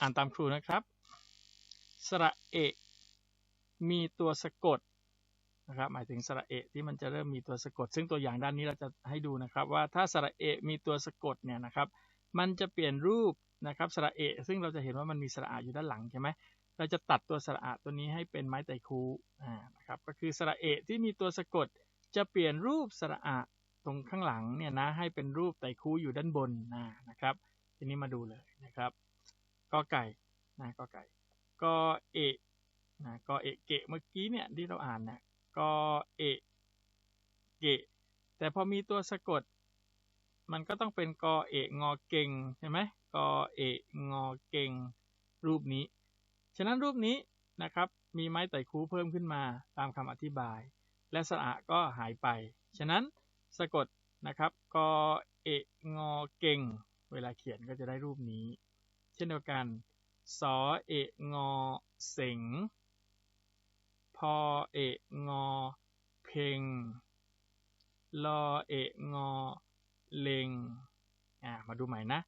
อ่านตามครูนะครับ สระเอะมีตัวสะกดนะครับหมายถึงสระเอะที่มันจะเริ่มมีตัวสะกด ซึ่งตัวอย่างด้านนี้เราจะให้ดูนะครับ ว่าถ้าสระเอะมีตัวสะกดเนี่ยนะครับมันจะเปลี่ยนรูปนะครับสระเอะซึ่งเราจะเห็นว่ามันมีสระอาอยู่ด้านหลังใช่ไหมเราจะตัดตัวสระอาตัวนี้ให้เป็นไม้ไตรคูอ่านะครับก็คือสระเอะที่มีตัวสะกดจะเปลี่ยนรูปสระอาตรงข้างหลังเนี่ยนะให้เป็นรูปไตรคูอยู่ด้านบนนะครับทีนี้มาดูเลยนะครับ กอไก่นะกอไก่กอเอะนะกอเอะเกะเมื่อกี้เนี่ยที่เราอ่านนะกอเอะเกะแต่พอมีตัวสะกด มันก็ต้องเป็นกอเอะงอเก่งใช่ไหมกอเอะงอเก่งรูปนี้ ฉะนั้นรูปนี้นะครับมีไม้ไต่คูเพิ่มขึ้นมาตามคำอธิบาย และสระก็หายไป ฉะนั้นสะกดนะครับกอเอะงอเก่ง เวลาเขียนก็จะได้รูปนี้ ช่นเดียวกัน สอเองอเสงพอเองอ เพ่งลอเองอ เลงอ่ามาดูใหม่นะ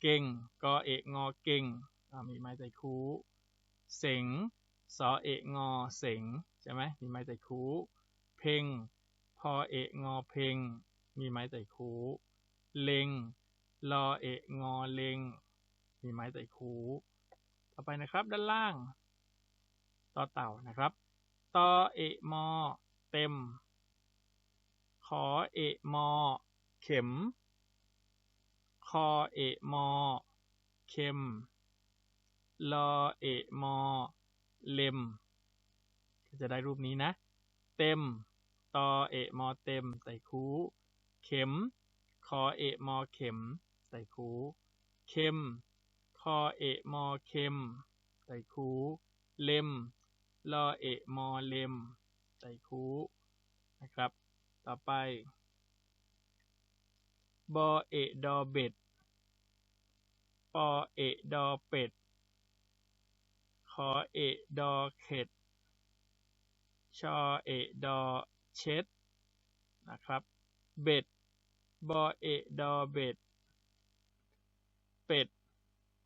เก่งกอเองอเก่งมีไม้ใจคูเสงสอเองอเสงใช่ไหมมีไม้ใจคูเพ่งพอเองอเพ่งมีไม้ใจคูเลงลอเองอเลง มีไม้ไต่คูต่อไปนะครับ ด้านล่างต่อเต่านะครับตอเอะมอ เต็ม ขอเอะมอ เข็ม คอเอะมอ เข็ม ลอเอะมอ เล็ม ก็จะได้รูปนี้นะ เต็มตอเอะมอ เต็ม ใส่คูเข็ม คอเอะมอ เข็ม ใส่คูเข็ม คอเอะมอเข็มใส่คูเล็มลอเอะมอเลมใส่คูนะครับ ต่อไป บอเอะดอเบ็ดปอเอะดอเป็ด ขอเอะดอเข็ด ชอเอะดอเช็ด นะครับ เบ็ด บอเอะดอเบ็ด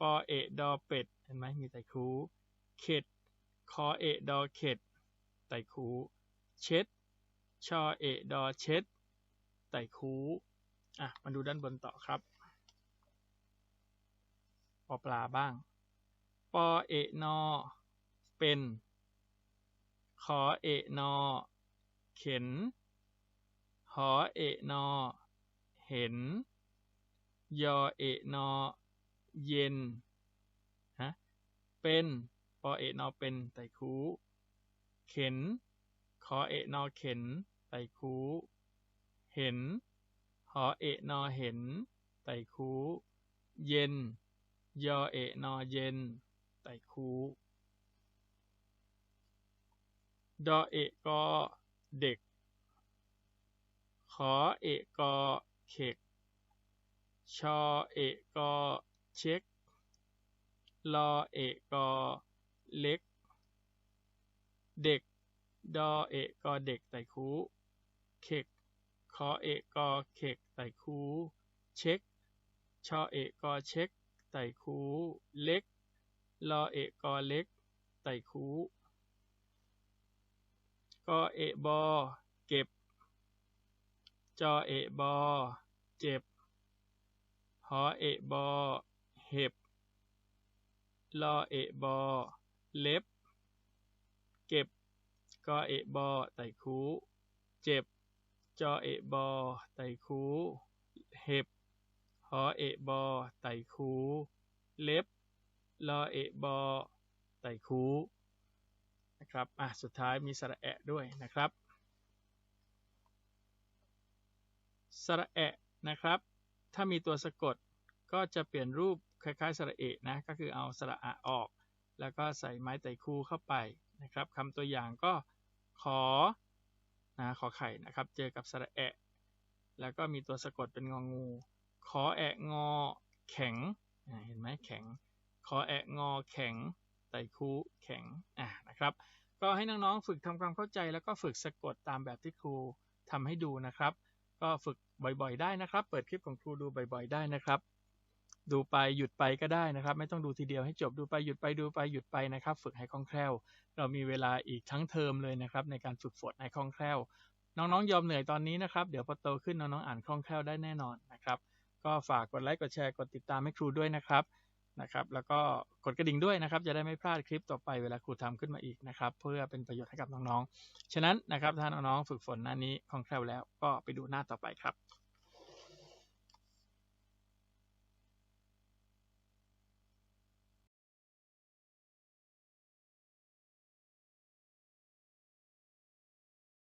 ปอเอะดอเป็ดเห็นไหมมีใส่คูเข็ดคอเอดอเข็ดไตคูเช็ด ชอเอดอเช็ดไตคูอะมาดูด้านบนต่อครับปอปลาบ้าง ปอเอนอ เป็น ขอเอนอ เข็น หอเอนอ เห็น ยอเอนอ เย็นฮะเป็นปอเอนอเป็นไตคูเข็นขอเอนอเข็นไตคูเห็นหอเอนอเห็นไตคูเย็น ยอเอนอเย็นไตคูดอเอกอเด็ก ขอเอกอเข็กชอเอกอ เช็ค ลอเอกอเล็ก เด็ก ดอเอกกอเด็กไต่คูเข็กคอเอกกอเข็กไต่คูเช็ค ชอเอกกอเช็คไต่คูเล็ก ลอเอกกอเล็ก ไต่คูกอเอบอเก็บ จอเอบอเจ็บหอเอบอ เห็บ ลอเอกบอ เล็บ เก็บ กอเอบอ ไต่คู เจ็บ จอเอบอ ไต่คู เห็บ หอเอบอ ไต่คู เล็บ ลอเอบอ ไต่คูนะครับ อะ สุดท้ายมีสระแอะด้วยนะครับ สระแอะนะครับ ถ้ามีตัวสะกด ก็จะเปลี่ยนรูปคล้ายๆสระเอะนะก็คือเอาสระอะออก แล้วก็ใส่ไม้ไต่คูเข้าไปนะครับคำตัวอย่างก็ขอนะขอไข่นะครับเจอกับสระแอะ แล้วก็มีตัวสะกดเป็นงองู ขอแอะงอแข็งเห็นไหมแข็ง ขอแอะงอแข็งไต่คูแข็งอะนะครับ ก็ให้น้องๆฝึกทำความเข้าใจแล้วก็ฝึกสะกดตามแบบที่ครูทำให้ดูนะครับ ก็ฝึกบ่อยๆ ได้นะครับ เปิดคลิปของครูดูบ่อย ๆ ได้นะครับ ดูไปหยุดไปก็ได้นะครับ ไม่ต้องดูทีเดียวให้จบดูไปหยุดไปดูไปหยุดไปนะครับ ฝึกให้คล่องแคล่ว เรามีเวลาอีกทั้งเทอมเลยนะครับ ในการฝึกฝนให้คล่องแคล่ว น้องๆ ยอมเหนื่อยตอนนี้นะครับ เดี๋ยวพอโตขึ้นน้องๆอ่านคล่องแคล่วได้แน่นอนนะครับ ก็ฝากกดไลค์กดแชร์กดติดตามให้ครูด้วยนะครับนะครับแล้วก็กดกระดิ่งด้วยนะครับ จะได้ไม่พลาดคลิปต่อไปเวลาครูทำขึ้นมาอีกนะครับ เพื่อเป็นประโยชน์ให้กับน้องๆ ฉะนั้นนะครับถ้าน้องๆฝึกฝนหน้านี้คล่องแคล่วแล้วก็ไปดูหน้าต่อไปครับ